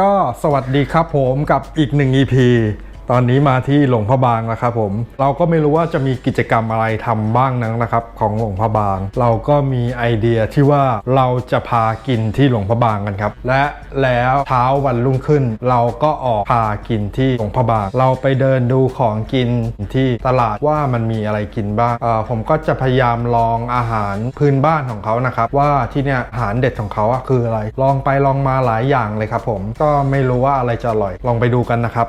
ก็สวัสดีครับผมกับอีกหนึ่ง EP ตอนนี้มาที่หลวงพระบางแล้วครับผม เราก็ไม่รู้ว่าจะมีกิจกรรมอะไรทำบ้างนั้นนะครับ ของหลวงพระบาง เราก็มีไอเดียที่ว่าเราจะพากินที่หลวงพระบางกันครับ และแล้วเช้าวันรุ่งขึ้น เราก็ออกพากินที่หลวงพระบาง เราไปเดินดูของกินที่ตลาดว่ามันมีอะไรกินบ้างเออผมก็จะพยายามลองอาหารพื้นบ้านของเขานะครับว่าที่เนี่ยอาหารเด็ดของเขาคืออะไร ลองไปลองมาหลายอย่างเลยครับผมก็ไม่รู้ว่าอะไรจะอร่อยลองไปดูกันนะครับ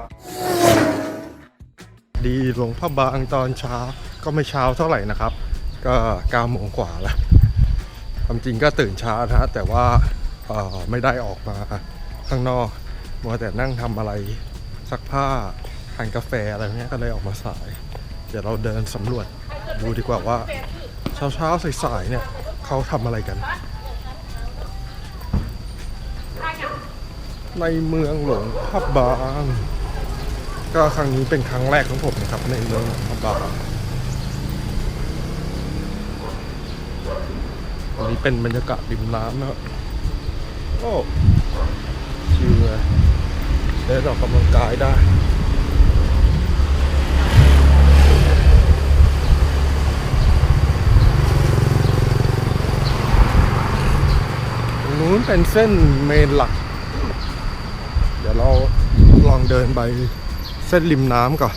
ดีหลวงพระบางตอนเช้าก็ไม่เช้าเท่าไหร่นะครับ ก็9โมงกว่าแล้วความจริงก็ตื่นเช้านะแต่ว่าไม่ได้ออกมาข้างนอกมัวแต่นั่งทำอะไรซักผ้าทานกาแฟอะไรเงี้ยก็เลยออกมาสาย เดี๋ยวเราเดินสำรวจดูดีกว่าว่าเช้าเช้าสายๆเนี่ยเขาทำอะไรกัน ในเมืองหลวงพระบาง ก็ครั้งนี้เป็นครั้งแรกของผมนะครับในเมืองหลวงพระบาอันนี้เป็นบรรยากาศริมน้ำนะครับโอ้ชิวเลยเดินออกกำลังกายได้ตรงนู้นเป็นเส้นเมนหลัก เดี๋ยวเราลองเดินไป เส้นริมน้ำก่อน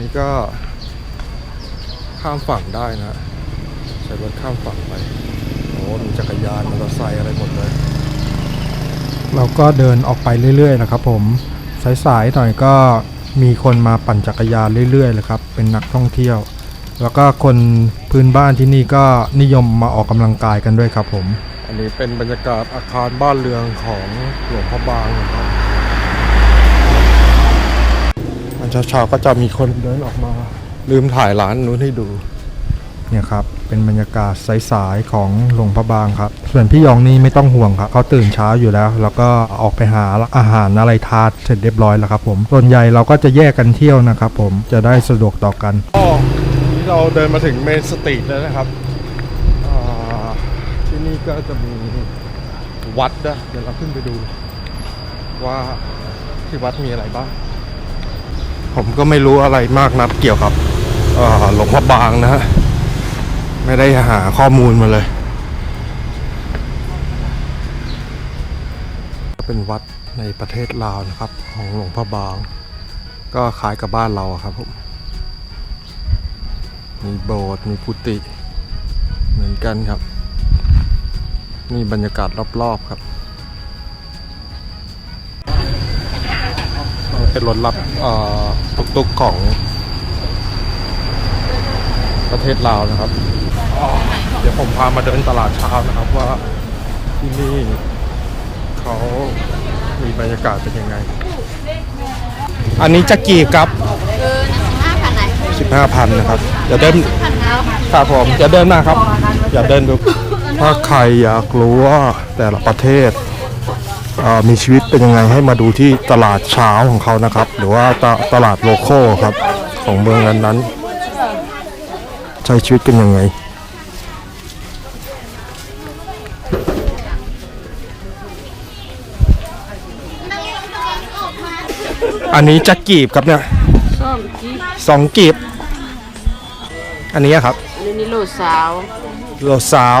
นี่ก็ข้ามฝั่งได้นะ ใช้รถข้ามฝั่งไป โอ้มีจักรยานมอเตอร์ไซค์อะไรหมดเลย เราก็เดินออกไปเรื่อย ๆ นะครับผม สาย ๆ หน่อยก็มีคนมาปั่นจักรยานเรื่อยๆเลยครับ เป็นนักท่องเที่ยว แล้วก็คนพื้นบ้านที่นี่ก็นิยมมาออกกำลังกายกันด้วยครับผม อันนี้เป็นบรรยากาศอาคารบ้านเรือนของหลวงพ่อบางนะครับตอนเช้าๆก็จะมีคนเดินออกมา ลืมถ่ายร้านนู้นให้ดู เนี่ยครับ เป็นบรรยากาศสายๆของหลวงพระบางครับ ส่วนพี่ยองนี่ไม่ต้องห่วงครับเขาตื่นเช้าอยู่แล้ว แล้วก็ออกไปหาอาหารอะไรทานเสร็จเรียบร้อยแล้วครับ ผม ส่วนใหญ่เราก็จะแยกกันเที่ยวนะครับ ผมจะได้สะดวกต่อกันอ๋อนี่เราเดินมาถึงเมนสตรีทแล้วนะครับ ที่นี่ก็จะมีวัดนะเดี๋ยวเราขึ้นไปดู ว่าที่วัดมีอะไรบ้าง ผมก็ไม่รู้อะไรมากนักเกี่ยวกับหลวงพ่อบางนะฮะไม่ได้หาข้อมูลมาเลย เป็นวัดในประเทศลาวนะครับ ของหลวงพ่อบาง ก็คล้ายกับบ้านเราครับผมมีโบสถ์มีกุฏิเหมือนกันครับ นี่บรรยากาศรอบๆครับเป็นรถรับเอ่อตุกๆของประเทศลาวนะครับ เดี๋ยวผมพามาเดินตลาดเช้านะครับว่าที่นี่เขามีบรรยากาศเป็นยังไง อันนี้จะกี่ครับเออห้าพันไหน15,000นะครับ อย่าเดินพันแล้วครับผมอย่าเดินมาครับ อย่าเดินดู ถ้าใครอยากรู้ว่าแต่ละประเทศเอ่อมีชีวิตเป็นยังไงให้มาดูที่ตลาดเช้าของเขานะครับ หรือว่าตะตลาดโลโก้ครับ ของเมืองนั้นๆใช้ชีวิตกันยังไงอันนี้จะกีบครับเนี่ยส้มจีสองกีบ อันนี้ครับอันนี้โลสาว โลสาว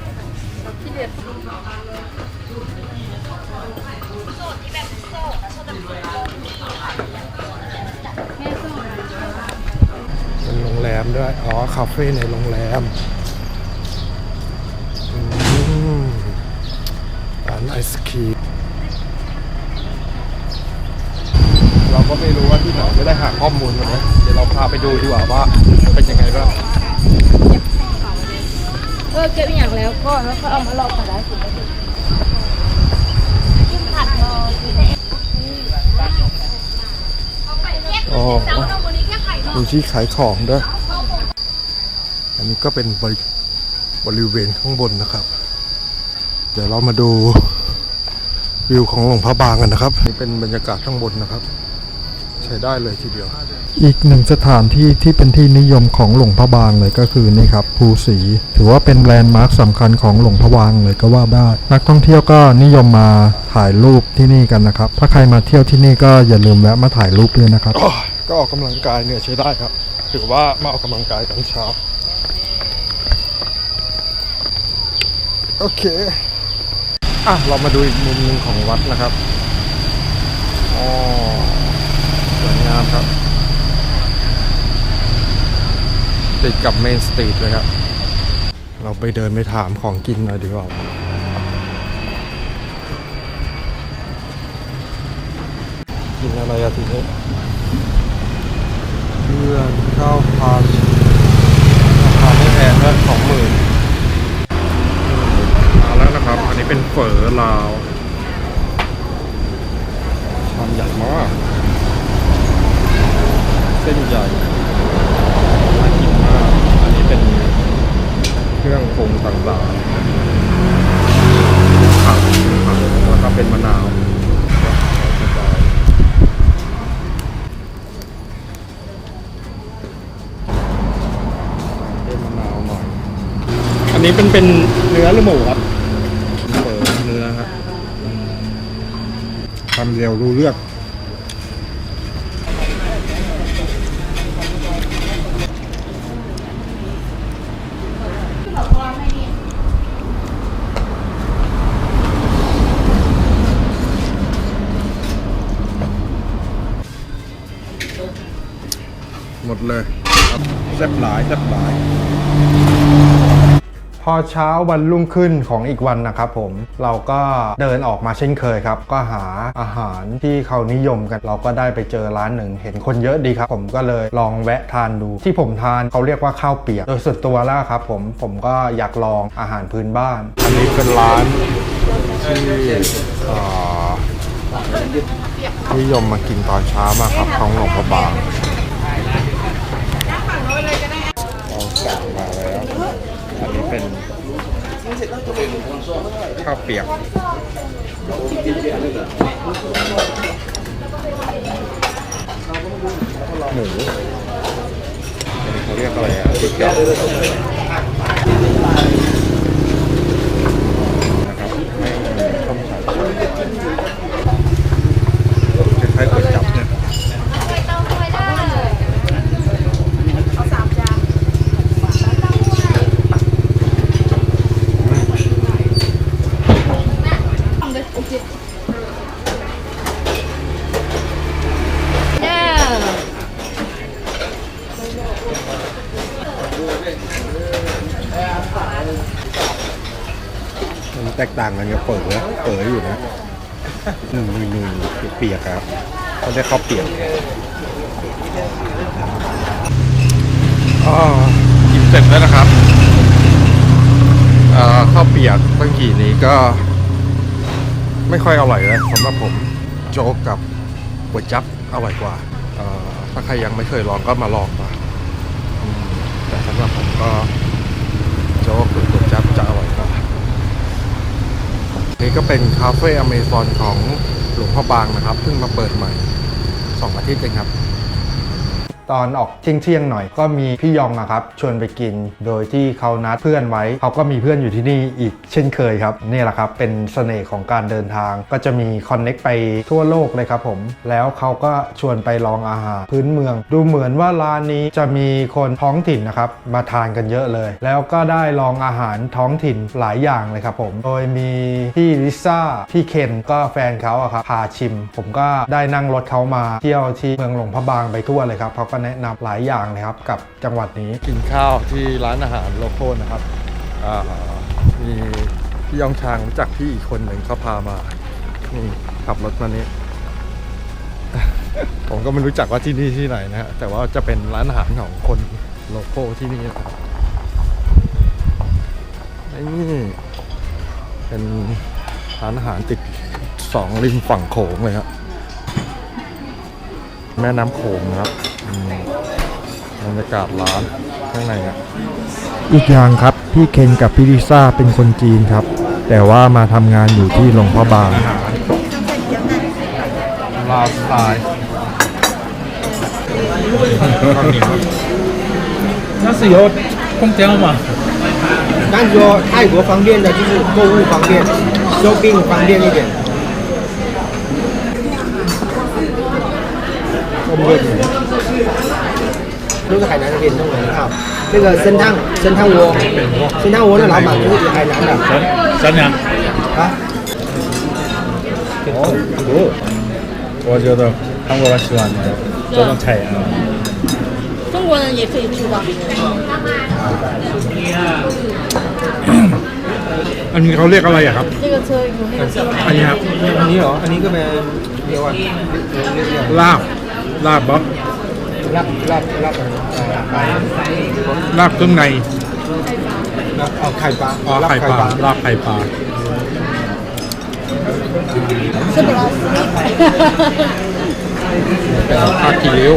ที่เป็นโรงแรมด้วย อ๋อ คาเฟ่ในโรงแรมอืมร้านไอศครีม เราก็ไม่รู้ว่าที่ไหนจะได้หาข้อมูลมาเลยเดี๋ยวเราพาไปดูดีกว่าว่าเป็นยังไงบ้าง เออเก็บอย่างแล้วก็แล้วก็เอามาลอกกระดาษสีโอ้ดูที่ขายของด้วย อันนี้ก็เป็นบริบริเวณข้างบนนะครับ เดี๋ยวเรามาดูวิวของหลวงพระบางกันนะครับ นี่เป็นบรรยากาศข้างบนนะครับ ช้ได้เลยทีเดียว อีกหนึ่งสถานที่ที่เป็นที่นิยมของหลวงพระบางเลยก็คือนี่ครับภูสี ถือว่าเป็นแลนด์มาร์คสำคัญของหลวงพระบางเลยก็ว่าได้ นักท่องเที่ยวก็นิยมมาถ่ายรูปที่นี่กันนะครับ ถ้าใครมาเที่ยวที่นี่ก็อย่าลืมแวะมาถ่ายรูปด้วยนะครับ ก็ออกกำลังกายเนี่ยใช้ได้ครับ ถือว่ามาออกกำลังกายตอนเช้า โอเค อะ เรามาดูอีกมุมหนึ่งของวัดนะครับ อ๋อ สวยงามครับ ติดกับเมนสตรีทเลยครับ เราไปเดินไปถามของกินหน่อยดีกว่ากินอะไรอะทีนี้เพื่อนข้าวผัดราคาไม่แพงนะสองหมื่นมาแล้วนะครับ อันนี้เป็นเฝอลาวชามใหญ่มาก เส้นใหญ่น่ากินมาก อันนี้เป็นเครื่องปรุงต่างๆผักผักแล้วก็เป็นมะนาวสบายเป็นมะนาวหน่อย อั นนี้เป็นเป็นเนื้อหรือหมูครับเปิดเนื้อครับทำเร็วรู้เรื่องหมดเลยครับแซ่บหลายแซ่บหลาย พอเช้าวันรุ่งขึ้นของอีกวันนะครับผมเราก็เดินออกมาเช่นเคยครับ ก็หาอาหารที่เขานิยมกัน เราก็ได้ไปเจอร้านหนึ่ง เห็นคนเยอะดีครับ ผมก็เลยลองแวะทานดู ที่ผมทานเขาเรียกว่าข้าวเปียก โดยส่วนตัวแล้วครับผมผมก็อยากลองอาหารพื้นบ้าน อันนี้เป็นร้านที่อ่อนิยมมากินตอนเช้ามากครับของหลวงพระบาง เราสั่งมาแล้ว อันนี้เป็น ข้าวเปียกหมูเขาเรียกอะไรอะพริกแกงนะครับไม่มีต้มสายชูคล้ายๆก๋วยจั๊บเนี่ย มันแตกต่างกันกับเปิดนะเปิดอยู่นะหนึ่งหนึ่งหนึ่งเปียกครับเขาได้ข้าวเปียกอกินเสร็จแล้วนะครับข้าวเปียกตั้งกี่นี้ก็ ไม่ค่อยอร่อยเลยสำหรับผมโจ๊กกับก๋วยจั๊บอร่อยกว่าถ้าใครยังไม่เคยลองก็มาลองมาแต่สำหรับผมก็โจ๊กหรือก๋วยจั๊บจะอร่อยกว่า นี่ก็เป็นคาเฟ่อเมซอนของหลวงพ่อบางนะครับเพิ่งมาเปิดใหม่ 2 อาทิตย์เองครับ ตอนออกเที่ยงๆหน่อย ก็มีพี่ยองอะครับชวนไปกิน โดยที่เขานัดเพื่อนไว้เขาก็มีเพื่อนอยู่ที่นี่อีกเช่นเคยครับนี่แหละครับเป็นเสน่ห์ของการเดินทาง ก็จะมีคอนเน็กไปทั่วโลกเลยครับผม แล้วเขาก็ชวนไปลองอาหารพื้นเมือง ดูเหมือนว่าร้านนี้จะมีคนท้องถิ่นนะครับมาทานกันเยอะเลย แล้วก็ได้ลองอาหารท้องถิ่นหลายอย่างเลยครับผม โดยมีพี่ลิซ่าพี่เคนก็แฟนเขาอะครับพาชิม ผมก็ได้นั่งรถเขามาเที่ยวที่เมืองหลวงพระบางไปทั่วเลยครับเขาก็แนะนำหลายอย่างเลยครับกับจังหวัดนี้กินข้าวที่ร้านอาหารโลโก้นะครับมีพี่ยองชางรู้จักพี่อีกคนหนึ่งเขาพามานี่ขับรถมานี้ ผมก็ไม่รู้จักว่าที่นี่ที่ไหนนะฮะแต่ว่าจะเป็นร้านอาหารของคนโลโก้ที่นี่นะครับนี่เป็นร้านอาหารติดสองริมฝั่งโขงเลยครับ แม่น้ำโขงนะครับอืม บรรยากาศร้านข้างในอ่ะ อีกอย่างครับ พี่เคนกับพี่ลิซ่าเป็นคนจีนครับ แต่ว่ามาทำงานอยู่ที่หลวงพ่อบางลาวสไตล์ข้าวเหนียว 那是有空调吗？但是说泰国方便的就是购物方便，shopping 方便一点。 是海南那边弄的很好。那个参汤参汤窝，参汤窝的老板就是海南的咱咱俩，啊。哦，我觉得韩国人喜欢的这种菜啊。中国人也可以吃的。 อันนี้เขาเรียกอะไรอะครับ 这个车有那个车。 อันนี้ครับ อันนี้เหรอ อันนี้ก็เป็นเรียกว่า ลาบ ลาบบ๊อบ ราบลาบลาบปลาบเครื่องในลาบเอาไข่ปลาอาอไข่ปลาลาบไข่ปลาปลากีริ้ว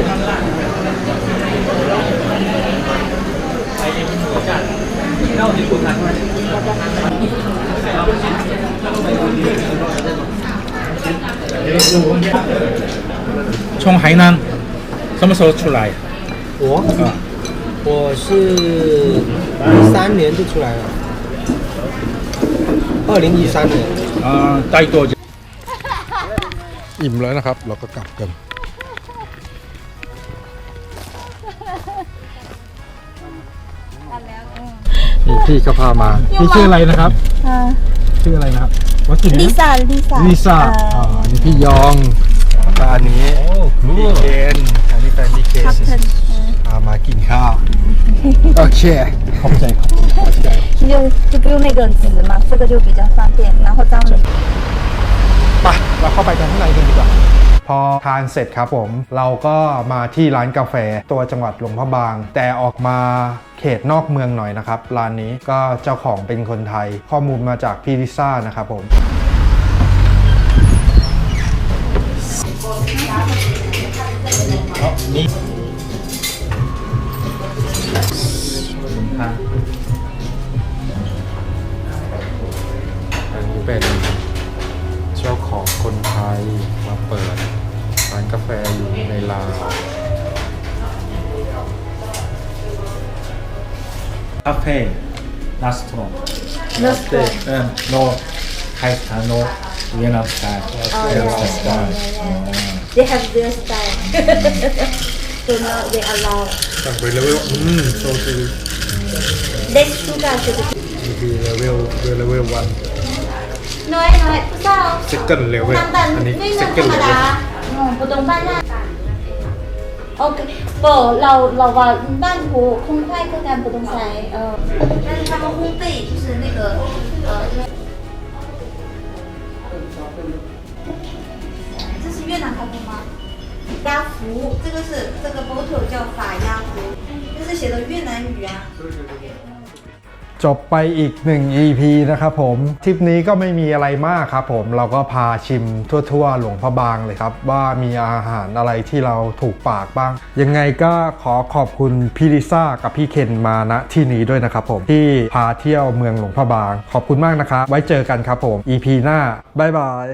ชงไหนาน 什么时候出来？我啊，我是一三年就出来了，二零一三年。啊，待多久？ อิ่มแล้วนะครับ เราก็กลับกัน นี่พี่ก็พามา พี่ชื่ออะไรนะครับ 嗯 ชื่ออะไรนะครับวัดสิน ，Lisa Lisa。 ลิซ่าอ่าอันนี้พี่ยองแล้วก็อันนี้พี่เคน อันนี้แฟนพี่เคน Captain。 พามากินข้าว โอเค ขอบใจขอบใจขอบใจ 就就不用那个纸嘛，这个就比较方便。然后当你 ไปเราเข้าไปกันข้างในกันดีกว่า พอทานเสร็จครับผม เราก็มาที่ร้านกาแฟตัวจังหวัดหลวงพระบาง แต่ออกมาเขตนอกเมืองหน่อยนะครับ ร้านนี้ก็เจ้าของเป็นคนไทย ข้อมูลมาจากพี่ลิซ่านะครับผม อั อ นี่อันนี้เป็นเจ้าของคนไทยมาเปิดร้านกาแฟอยู่ในลาวคาเฟ่ร้านสตรอง Latte. Uh, no Thai style, no Vietnam style. Oh, Vietnam yeah, yeah, style. yeah, yeah. They have their style. so now they allow สั่งไปเลเวลอืมโซซี less sugar to the นี่คือเลเวลเลเวลวัน nói nói sao เซคันเลเวล 淡淡 อันนี้ ไม่ เซ นานธ คั ร น รม เลเวล ดาอืม不懂บ้านหน้าโอเค不เราเราว่าบ้านผูคงค่ายคือการ不懂ใช้เออ但是他们烘焙就是那个呃这是越南咖啡吗？ 鸭福，这个是这个 bottle 叫法鸭福，这是写的越南语啊。 จบไปอีกหนึ่ง EP นะครับผมทริปนี้ก็ไม่มีอะไรมากครับผมเราก็พาชิมทั่วๆ หลวงพระบางเลยครับ ว่ามีอาหารอะไรที่เราถูกปากบ้าง ยังไงก็ขอขอบคุณพี่ลิซ่ากับพี่เคนมาณที่นี้ด้วยนะครับผมที่พาเที่ยวเมืองหลวงพระบาง ขอบคุณมากนะครับ ไว้เจอกันครับผม EP หน้า บ๊ายบาย